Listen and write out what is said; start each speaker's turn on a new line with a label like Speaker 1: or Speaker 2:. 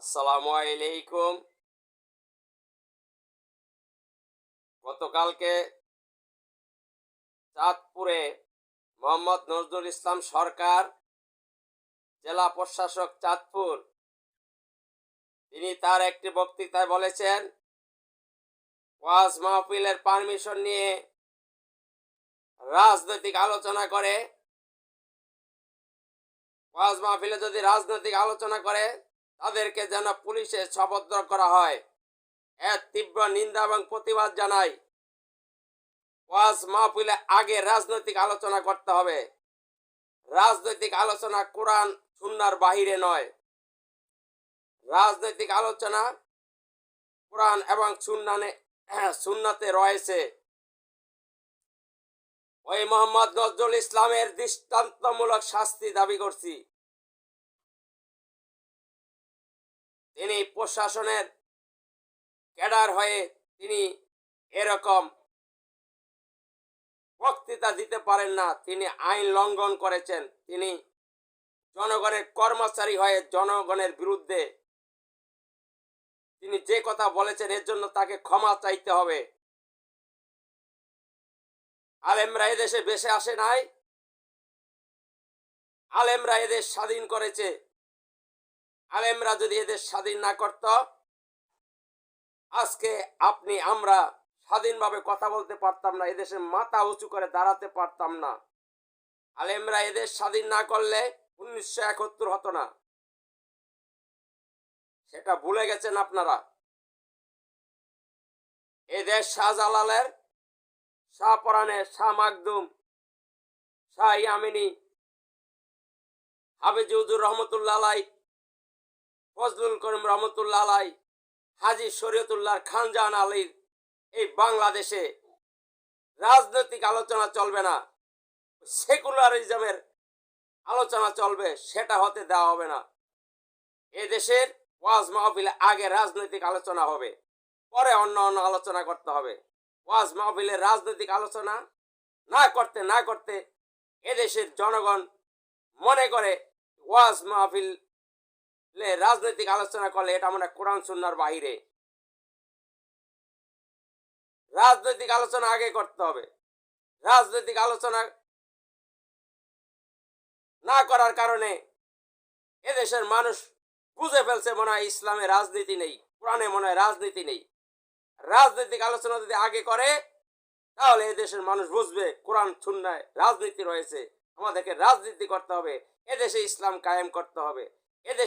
Speaker 1: আসসালামু আলাইকুম। গতকালকে চাঁদপুরে মোহাম্মদ নজরুল ইসলাম সরকার, জেলা প্রশাসক চাঁদপুর, তিনি তার একটি বক্তৃতায় বলেছেন, ওয়াজ মাহফিলের পারমিশন নিয়ে রাজনৈতিক আলোচনা করে, ওয়াজ মাহফিলে যদি রাজনৈতিক আলোচনা করে তাদেরকে যেন পুলিশে সবদ্র করা হয়। এর তীব্র নিন্দা এবং প্রতিবাদ জানাই। ওয়াজ মাহফিলে আগে রাজনৈতিক আলোচনা করতে হবে। রাজনৈতিক আলোচনা কোরআন সুন্নার বাহিরে নয়। রাজনৈতিক আলোচনা কোরআন এবং সুন্নানে, সুন্নাতে রয়েছে। ওই মোহাম্মদ নজরুল ইসলামের দৃষ্টান্তমূলক শাস্তি দাবি করছি। তিনি প্রশাসনের ক্যাডার হয়ে তিনি এরকম বক্তৃতা দিতে পারেন না। তিনি আইন লঙ্ঘন করেছেন। তিনি জনগণের কর্মচারী হয়ে জনগণের বিরুদ্ধে তিনি যে কথা বলেছেন, এর জন্য তাকে ক্ষমা চাইতে হবে। আলেমরা এদেশে বেশে আসে নাই। আলেমরা এদেশ স্বাধীন করেছে। আলেমরা যদি এদের স্বাধীন না করত, আজকে আপনি, আমরা স্বাধীনভাবে কথা বলতে পারতাম না, এদেশে মাথা উঁচু করে দাঁড়াতে পারতাম না। আলেমরা এদের স্বাধীন না করলে উনিশশো একাত্তর হতো না। সেটা ভুলে গেছেন আপনারা। এদেশ শাহজালালের, শাহ পরানের, শাহ মাকদুম, শাহ ইয়ামিনী হাবিজুদ্দুর রহমতুল্লাহ ফজলুল করিম রহমতুল্লাহ আলাই হাজি শরীয়তুল্লাহ খানজাহান আলীর এই বাংলাদেশে রাজনৈতিক আলোচনা চলবে না, সেকুলারিজমের আলোচনা চলবে, সেটা হতে দেওয়া হবে না। এ দেশের ওয়াজ মাহফিলে আগে রাজনৈতিক আলোচনা হবে, পরে অন্য অন্য আলোচনা করতে হবে। ওয়াজ মাহফিলে রাজনৈতিক আলোচনা না করতে না করতে এদেশের জনগণ মনে করে ওয়াজ মাহফিল রাজনৈতিক আলোচনা করলে এটা মনে কোরআন সুন্নার বাহিরে রাজনৈতিক আলোচনা আগে করতে হবে। রাজনৈতিক আলোচনা না করার কারণে এদেশের মানুষ বুঝে ফেলছে মনে হয় ইসলামে রাজনীতি নেই, কোরআনে মনে হয় রাজনীতি নেই। রাজনৈতিক আলোচনা যদি আগে করে, তাহলে এদেশের মানুষ বুঝবে কোরআন, সুন্নায় রাজনীতি রয়েছে। আমাদেরকে রাজনীতি করতে হবে, এদেশে ইসলাম কায়েম করতে হবে। এদেশ